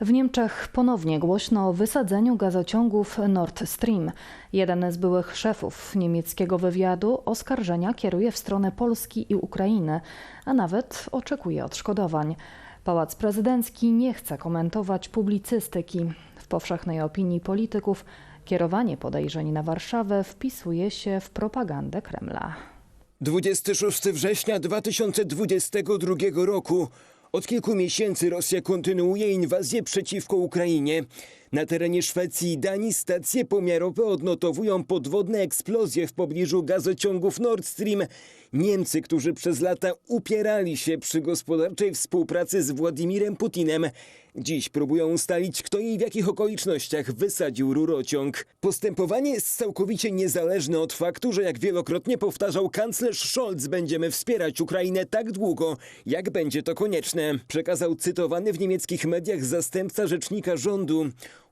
W Niemczech ponownie głośno o wysadzeniu gazociągów Nord Stream. Jeden z byłych szefów niemieckiego wywiadu oskarżenia kieruje w stronę Polski i Ukrainy, a nawet oczekuje odszkodowań. Pałac Prezydencki nie chce komentować publicystyki. W powszechnej opinii polityków kierowanie podejrzeń na Warszawę wpisuje się w propagandę Kremla. 26 września 2022 roku. Od kilku miesięcy Rosja kontynuuje inwazję przeciwko Ukrainie. Na terenie Szwecji i Danii stacje pomiarowe odnotowują podwodne eksplozje w pobliżu gazociągów Nord Stream. Niemcy, którzy przez lata upierali się przy gospodarczej współpracy z Władimirem Putinem, dziś próbują ustalić, kto i w jakich okolicznościach wysadził rurociąg. Postępowanie jest całkowicie niezależne od faktu, że jak wielokrotnie powtarzał kanclerz Scholz, będziemy wspierać Ukrainę tak długo, jak będzie to konieczne, przekazał cytowany w niemieckich mediach zastępca rzecznika rządu.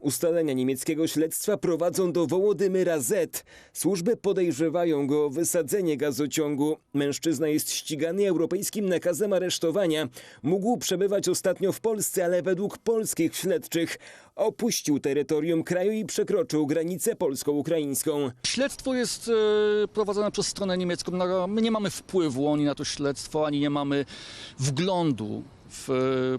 Ustalenia niemieckiego śledztwa prowadzą do Wołodymyra Z. Służby podejrzewają go o wysadzenie gazociągu. Mężczyzna jest ścigany europejskim nakazem aresztowania. Mógł przebywać ostatnio w Polsce, ale według polskich śledczych opuścił terytorium kraju i przekroczył granicę polsko-ukraińską. Śledztwo jest e, prowadzone przez stronę niemiecką. Na- My nie mamy wpływu ani na to śledztwo, ani nie mamy wglądu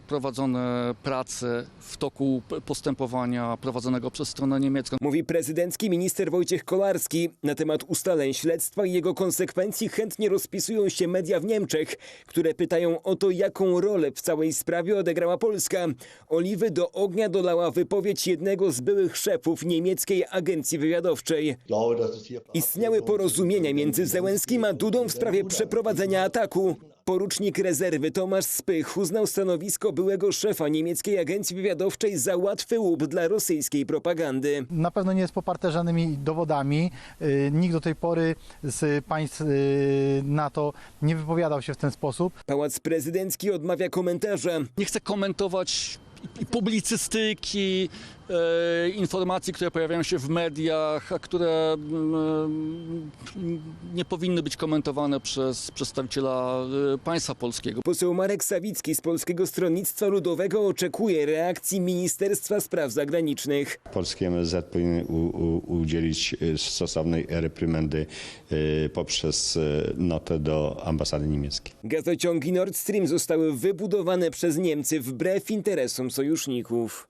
prowadzone prace w toku postępowania prowadzonego przez stronę niemiecką. Mówi prezydencki minister Wojciech Kolarski. Na temat ustaleń śledztwa i jego konsekwencji chętnie rozpisują się media w Niemczech, które pytają o to, jaką rolę w całej sprawie odegrała Polska. Oliwy do ognia dolała wypowiedź jednego z byłych szefów niemieckiej agencji wywiadowczej. Istniały porozumienia między Zełenskim a Dudą w sprawie przeprowadzenia ataku. Porucznik rezerwy Tomasz Spych uznał stanowisko byłego szefa niemieckiej agencji wywiadowczej za łatwy łup dla rosyjskiej propagandy. Na pewno nie jest poparte żadnymi dowodami. Y, Nikt do tej pory z państw y, NATO nie wypowiadał się w ten sposób. Pałac Prezydencki odmawia komentarza. Nie chcę komentować i- publicystyki, e, informacji, które pojawiają się w mediach, a które mm, nie powinny być komentowane przez przedstawiciela e, państwa polskiego. Poseł Marek Sawicki z Polskiego Stronnictwa Ludowego oczekuje reakcji Ministerstwa Spraw Zagranicznych. Polski MSZ powinien u, u, udzielić e, stosownej reprymendy e, poprzez e, notę do ambasady niemieckiej. Gazociągi Nord Stream zostały wybudowane przez Niemcy wbrew interesom sojuszników.